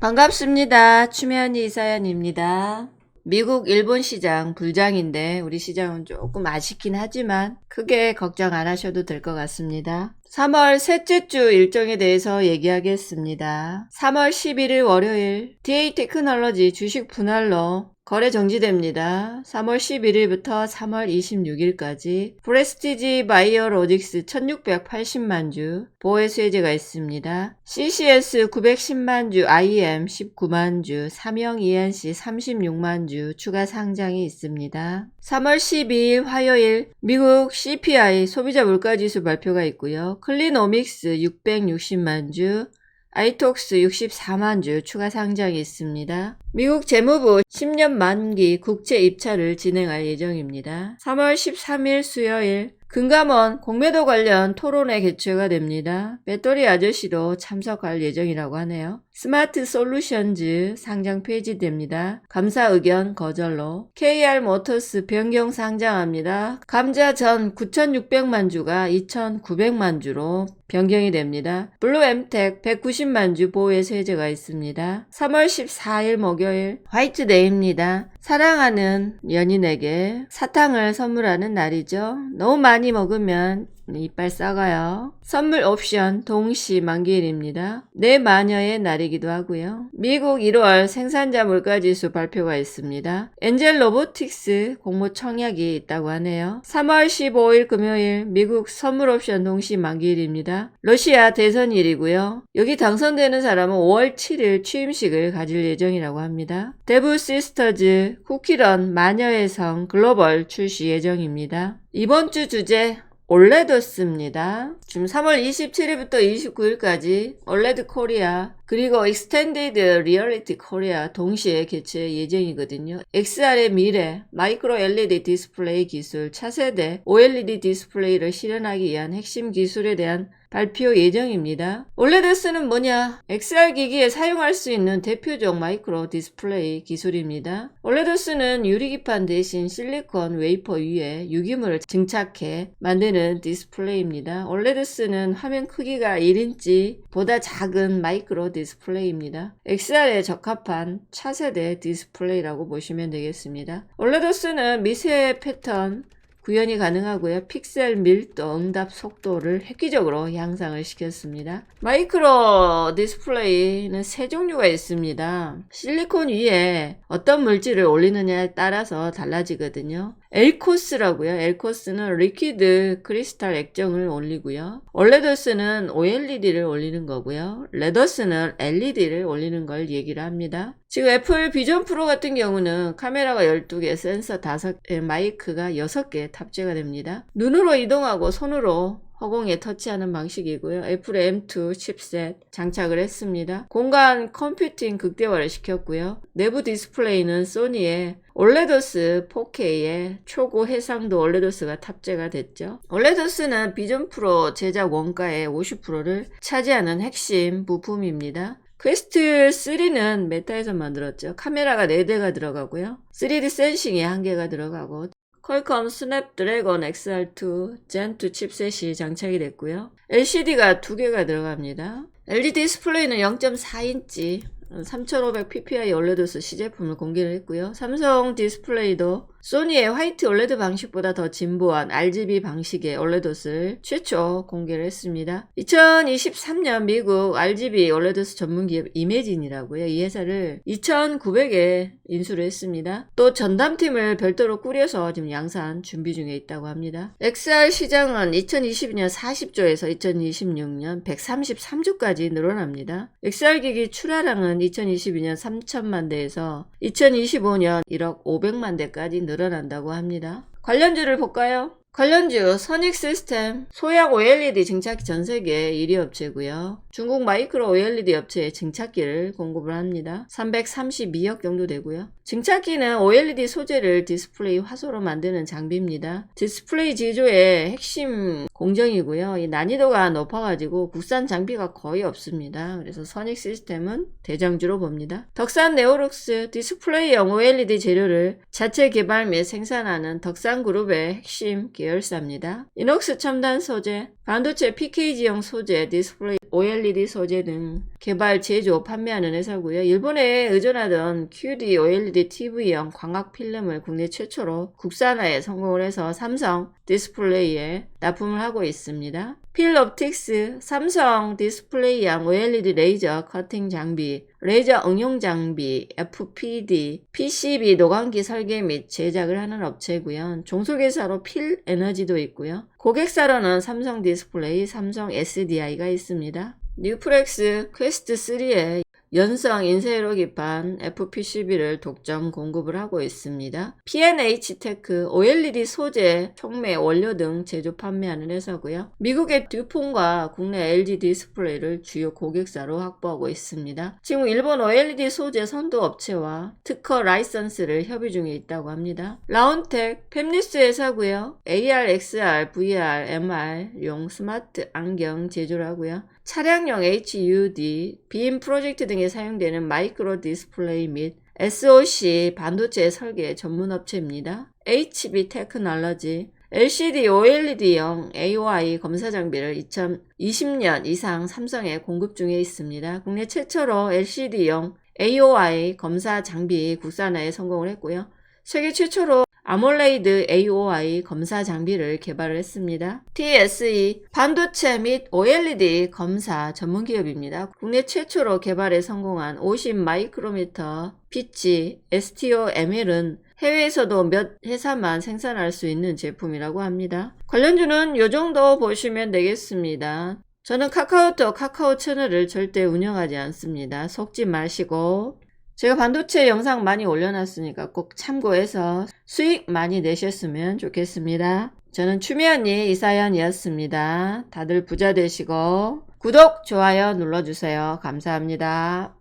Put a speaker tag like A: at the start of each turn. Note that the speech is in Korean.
A: 반갑습니다. 추면이 이사연입니다. 미국, 일본 시장 불장인데 우리 시장은 조금 아쉽긴 하지만 크게 걱정 안 하셔도 될 것 같습니다. 3월 셋째 주 일정에 대해서 얘기하겠습니다. 3월 11일 월요일 DA 테크놀로지 주식 분할로 거래 정지됩니다. 3월 11일부터 3월 26일까지 프레스티지 바이오로직스 1680만 주 보혜 수혜제가 있습니다. CCS 910만 주, IM 19만 주, 삼형 ENC 36만 주 추가 상장이 있습니다. 3월 12일 화요일 미국 CPI 소비자 물가지수 발표가 있고요. 클리노믹스 660만 주, 아이톡스 64만 주 추가 상장이 있습니다. 미국 재무부 10년 만기 국채 입찰을 진행할 예정입니다. 3월 13일 수요일 금감원 공매도 관련 토론회 개최가 됩니다. 배터리 아저씨도 참석할 예정이라고 하네요. 스마트 솔루션즈 상장 폐지됩니다. 감사 의견 거절로 KR 모터스 변경 상장합니다. 감자 전 9,600만 주가 2,900만 주로 변경이 됩니다. 블루엠텍 190만 주 보호의 세제가 있습니다. 3월 14일 목요일 화이트데이입니다. 사랑하는 연인에게 사탕을 선물하는 날이죠. 너무 많이 먹으면 이빨 썩어요. 선물 옵션 동시 만기일입니다. 내 마녀의 날이기도 하고요. 미국 1월 생산자 물가지수 발표가 있습니다. 엔젤 로보틱스 공모 청약이 있다고 하네요. 3월 15일 금요일 미국 선물 옵션 동시 만기일입니다. 러시아 대선일이고요. 여기 당선되는 사람은 5월 7일 취임식을 가질 예정이라고 합니다. 데브 시스터즈 쿠키런 마녀의 성 글로벌 출시 예정입니다. 이번 주 주제 올레드스입니다. 지금 3월 27일부터 29일까지 올레드 코리아 그리고 익스텐디드 리얼리티 코리아 동시에 개최 예정이거든요. XR의 미래, 마이크로 LED 디스플레이 기술, 차세대 OLED 디스플레이를 실현하기 위한 핵심 기술에 대한 발표 예정입니다. 올레드스는 뭐냐? XR 기기에 사용할 수 있는 대표적 마이크로 디스플레이 기술입니다. 올레드스는 유리기판 대신 실리콘 웨이퍼 위에 유기물을 증착해 만드는 디스플레이입니다. 올레드스는 화면 크기가 1인치 보다 작은 마이크로 디스플레이입니다. XR에 적합한 차세대 디스플레이라고 보시면 되겠습니다. 올레드스는 미세 패턴, 구현이 가능하고요. 픽셀 밀도, 응답 속도를 획기적으로 향상을 시켰습니다. 마이크로 디스플레이는 세 종류가 있습니다. 실리콘 위에 어떤 물질을 올리느냐에 따라서 달라지거든요. 엘코스라고요. 엘코스는 리퀴드 크리스탈 액정을 올리고요. 올레더스는 OLED를 올리는 거고요. 레더스는 LED를 올리는 걸 얘기를 합니다. 지금 애플 비전 프로 같은 경우는 카메라가 12개, 센서 5개, 마이크가 6개 탑재가 됩니다. 눈으로 이동하고 손으로 허공에 터치하는 방식이고요. 애플의 M2 칩셋 장착을 했습니다. 공간 컴퓨팅 극대화를 시켰고요. 내부 디스플레이는 소니의 올레더스 4K의 초고 해상도 올레더스가 탑재가 됐죠. 올레더스는 비전 프로 제작 원가의 50%를 차지하는 핵심 부품입니다. 퀘스트 3는 메타에서 만들었죠. 카메라가 4대가 들어가고요. 3D 센싱에 1개가 들어가고 퀄컴 스냅드래곤 XR2 젠2 칩셋이 장착이 됐고요. LCD가 2개가 들어갑니다. LED 디스플레이는 0.4인치 3500ppi 올레드스 시제품을 공개를 했고요. 삼성 디스플레이도 소니의 화이트 올레드 방식보다 더 진보한 RGB 방식의 올레드스를 최초 공개를 했습니다. 2023년 미국 RGB 올레드스 전문 기업 이매진이라고요. 이 회사를 2,900에 인수를 했습니다. 또 전담팀을 별도로 꾸려서 지금 양산 준비 중에 있다고 합니다. XR 시장은 2022년 40조에서 2026년 133조까지 늘어납니다. XR 기기 출하량은 2022년 3천만 대에서 2025년 1억 500만 대까지 늘어난다고 합니다. 관련주를 볼까요? 관련주 선익 시스템 소약 OLED 증착기 전 세계 1위 업체고요. 중국 마이크로 OLED 업체에 증착기를 공급을 합니다. 332억 정도 되고요. 증착기는 OLED 소재를 디스플레이 화소로 만드는 장비입니다. 디스플레이 제조의 핵심 공정이고요. 이 난이도가 높아가지고 국산 장비가 거의 없습니다. 그래서 선익 시스템은 대장주로 봅니다. 덕산 네오룩스 디스플레이용 OLED 재료를 자체 개발 및 생산하는 덕산 그룹의 핵심 계열사입니다. 이녹스 첨단 소재, 반도체 PKG형 소재, 디스플레이 OLED 소재 등 개발, 제조, 판매하는 회사고요. 일본에 의존하던 QD OLED TV형 광학 필름을 국내 최초로 국산화에 성공을 해서 삼성 디스플레이에 납품을 하고 있습니다. 필옵틱스, 삼성 디스플레이형 OLED 레이저 커팅 장비, 레이저 응용 장비, FPD, PCB 노광기 설계 및 제작을 하는 업체고요. 종속회사로 필 에너지도 있고요. 고객사로는 삼성 디스플레이, 삼성 SDI가 있습니다. 뉴프렉스 퀘스트 3에 연성 인쇄로 기판 FPCB를 독점 공급을 하고 있습니다. P&H 테크, OLED 소재, 촉매, 원료 등 제조 판매하는 회사고요. 미국의 듀폰과 국내 LG 디스플레이를 주요 고객사로 확보하고 있습니다. 지금 일본 OLED 소재 선도 업체와 특허 라이선스를 협의 중에 있다고 합니다. 라운텍, 팹리스 회사고요. AR, XR, VR, MR용 스마트 안경 제조를 하고요. 차량용 HUD, 빔 프로젝트 등에 사용되는 마이크로 디스플레이 및 SOC 반도체 설계 전문 업체입니다. HB 테크놀로지, LCD, OLED형 AOI 검사 장비를 2020년 이상 삼성에 공급 중에 있습니다. 국내 최초로 LCD형 AOI 검사 장비 국산화에 성공을 했고요. 세계 최초로 아몰레이드 AOI 검사 장비를 개발을 했습니다. TSE 반도체 및 OLED 검사 전문 기업입니다. 국내 최초로 개발에 성공한 50 마이크로미터 피치 STO-ML은 해외에서도 몇 회사만 생산할 수 있는 제품이라고 합니다. 관련주는 이 정도 보시면 되겠습니다. 저는 카카오톡 카카오 채널을 절대 운영하지 않습니다. 속지 마시고 제가 반도체 영상 많이 올려놨으니까 꼭 참고해서 수익 많이 내셨으면 좋겠습니다. 저는 추미언니 이사연이었습니다. 다들 부자 되시고 구독, 좋아요 눌러주세요. 감사합니다.